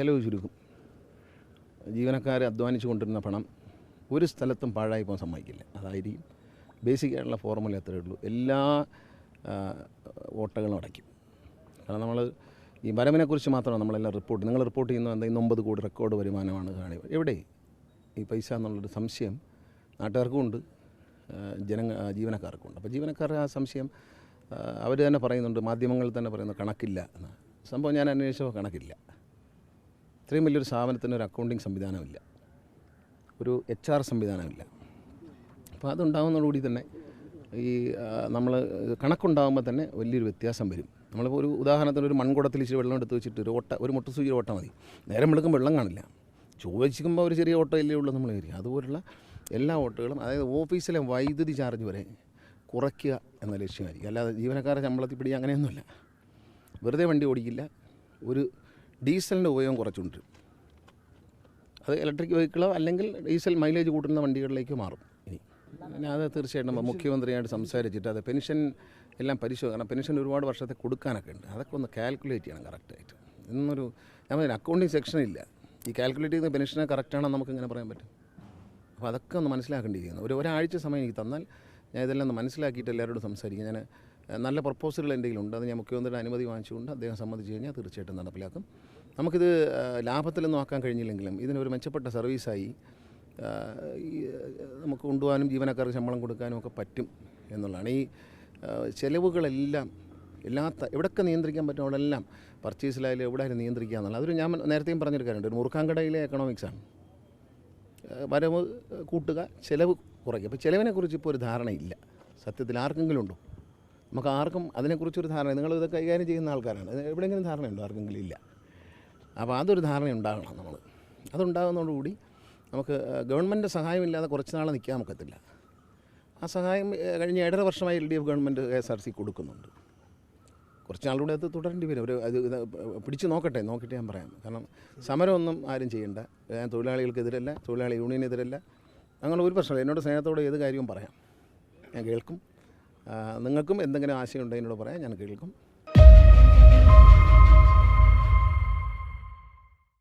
ചിലവ് ചുരുക്കും. ജീവനക്കാർ അധ്വാനിച്ചു കൊണ്ടിരുന്ന പണം ഒരു സ്ഥലത്തും പാഴായി പോകാൻ സമ്മതിക്കില്ല. അതായിരിക്കും ബേസിക് ആയിട്ടുള്ള ഫോർമുല അത്രയേ ഉള്ളൂ. എല്ലാ ഓട്ടകളും അടയ്ക്കും. കാരണം നമ്മൾ ഈ വരവിനെക്കുറിച്ച് മാത്രമാണ് നമ്മളെല്ലാം റിപ്പോർട്ട് നിങ്ങൾ റിപ്പോർട്ട് ചെയ്യുന്ന എന്തെങ്കിലും ഒമ്പത് കോടി റെക്കോർഡ് വരുമാനമാണ് കാണി എവിടെ? ഈ പൈസ എന്നുള്ളൊരു സംശയം നാട്ടുകാർക്കും ഉണ്ട് ആ, ജന ആ, ജീവനക്കാർക്കും ഉണ്ട്. അപ്പോൾ ജീവനക്കാരുടെ ആ സംശയം അവർ തന്നെ പറയുന്നുണ്ട് മാധ്യമങ്ങളിൽ തന്നെ പറയുന്നു കണക്കില്ല എന്ന്. സംഭവം ഞാൻ അന്വേഷിച്ചപ്പോൾ കണക്കില്ല. ഇത്രയും വലിയൊരു സ്ഥാപനത്തിന് ഒരു അക്കൗണ്ടിങ് സംവിധാനമില്ല. ഒരു എച്ച് ആർ സംവിധാനമില്ല. അപ്പോൾ അതുണ്ടാകുന്നതോടുകൂടി തന്നെ ഈ നമ്മൾ കണക്കുണ്ടാകുമ്പോൾ തന്നെ വലിയൊരു വ്യത്യാസം വരും. നമ്മളിപ്പോൾ ഒരു ഉദാഹരണത്തിന് ഒരു മൺകുടത്തിൽ ഇച്ചിരി വെള്ളം എടുത്ത് വെച്ചിട്ട് ഒരു ഓട്ട ഒരു മുട്ട സൂചി ഓട്ട മതി. നേരം വെളുക്കും വെള്ളം കാണില്ല. ചോദിച്ചിരിക്കുമ്പോൾ ഒരു ചെറിയ ഓട്ടയില്ലേ ഉള്ളൂ നമ്മൾ കയറി അതുപോലുള്ള എല്ലാ ഓട്ടകളും അതായത് ഓഫീസിലെ വൈദ്യുതി ചാർജ് വരെ കുറയ്ക്കുക എന്ന ലക്ഷ്യമായിരിക്കും. അല്ലാതെ ജീവനക്കാരെ ശമ്പളത്തിൽ പിടി അങ്ങനെയൊന്നുമില്ല. വെറുതെ വണ്ടി ഓടിക്കില്ല. ഒരു ഡീസലിന്റെ ഉപയോഗം കുറച്ചുകൊണ്ടിരും അത് ഇലക്ട്രിക് വെഹിക്കിളോ അല്ലെങ്കിൽ ഡീസൽ മൈലേജ് കൂട്ടുന്ന വണ്ടികളിലേക്ക് മാറും. ഇനി അത് തീർച്ചയായിട്ടും മുഖ്യമന്ത്രിയായിട്ട് സംസാരിച്ചിട്ട് അത് പെൻഷൻ എല്ലാം പരിശോധന കാരണം പെൻഷൻ ഒരുപാട് വർഷത്തെ കൊടുക്കാനൊക്കെ ഉണ്ട്. അതൊക്കെ ഒന്ന് കാൽക്കുലേറ്റ് ചെയ്യണം കറക്റ്റായിട്ട്. ഇന്നൊരു നമ്മൾ അക്കൗണ്ടിങ് സെക്ഷൻ ഇല്ല. ഈ കാൽക്കുലേറ്റ് ചെയ്യുന്ന പെൻഷനെ കറക്റ്റാണെന്ന് നമുക്ക് ഇങ്ങനെ പറയാൻ പറ്റും? അപ്പോൾ അതൊക്കെ ഒന്ന് മനസ്സിലാക്കേണ്ടിയിരിക്കുന്നു. ഒരു ഒരാഴ്ച സമയം എനിക്ക് തന്നാൽ ഞാൻ ഇതെല്ലാം ഒന്ന് മനസ്സിലാക്കിയിട്ട് എല്ലാവരോടും സംസാരിക്കും. ഞാൻ നല്ല പ്രപ്പോസലുകൾ എന്തെങ്കിലും ഉണ്ട് അത് ഞാൻ മുഖ്യമന്ത്രിയുടെ അനുമതി വാങ്ങിച്ചുകൊണ്ട് അദ്ദേഹം സമ്മതിച്ചു കഴിഞ്ഞാൽ തീർച്ചയായിട്ടും നടപ്പിലാക്കും. നമുക്കിത് ലാഭത്തിലൊന്നും ആക്കാൻ കഴിഞ്ഞില്ലെങ്കിലും ഇതിനൊരു മെച്ചപ്പെട്ട സർവീസായി നമുക്ക് കൊണ്ടുപോകാനും ജീവനക്കാർക്ക് ശമ്പളം കൊടുക്കാനും ഒക്കെ പറ്റും എന്നുള്ളതാണ്. ഈ ചിലവുകളെല്ലാം ചെലവുകളെല്ലാം എല്ലാ ത- എവിടെയൊക്കെ നിയന്ത്രിക്കാൻ പറ്റും അവിടെല്ലാം പർച്ചേസിലായാലും എവിടെയായാലും നിയന്ത്രിക്കുക എന്നുള്ളത്. അതൊരു ഞാൻ നേരത്തെയും പറഞ്ഞൊരു കാര്യമുണ്ട്. ഒരു മുറുക്കാൻകടയിലെ എക്കണോമിക്സാണ് വരവ് കൂട്ടുക ചിലവ് കുറയ്ക്കുക. അപ്പോൾ ചിലവിനെക്കുറിച്ച് ഇപ്പോൾ ഒരു ധാരണയില്ല. സത്യത്തിൽ ആർക്കെങ്കിലും ഉണ്ടോ? നമുക്ക് ആർക്കും അതിനെക്കുറിച്ചൊരു ധാരണ നിങ്ങൾ ഇത് കൈകാര്യം ചെയ്യുന്ന ആൾക്കാരാണ്. എവിടെയെങ്കിലും ധാരണയുണ്ടോ? ആർക്കെങ്കിലും ഇല്ല. അപ്പോൾ അതൊരു ധാരണ ഉണ്ടാകണം നമ്മൾ. അതുണ്ടാകുന്നതോടുകൂടി നമുക്ക് ഗവൺമെന്റ് സഹായമില്ലാതെ കുറച്ച് നാൾ നിൽക്കാൻ ഒക്കത്തില്ല. ആ സഹായം കഴിഞ്ഞ ഏഴര വർഷമായി L D F government K S R T കൊടുക്കുന്നുണ്ട്. കുറച്ച് നാളുകൂടെ അത് തുടരേണ്ടി വരും. ഒരു അത് പിടിച്ച് നോക്കട്ടെ നോക്കിയിട്ട് ഞാൻ പറയാം. കാരണം സമരമൊന്നും ആരും ചെയ്യണ്ട. ഞാൻ തൊഴിലാളികൾക്കെതിരല്ല തൊഴിലാളി യൂണിയനെതിരല്ല. അങ്ങനെ ഒരു പ്രശ്നമില്ല. എന്നോട് സ്നേഹത്തോടെ ഏത് കാര്യവും പറയാം. ഞാൻ കേൾക്കും. നിങ്ങൾക്കും എന്തെങ്കിലും ആശയം ഉണ്ടെങ്കിൽ എന്നോട് പറയാം. ഞാൻ കേൾക്കും.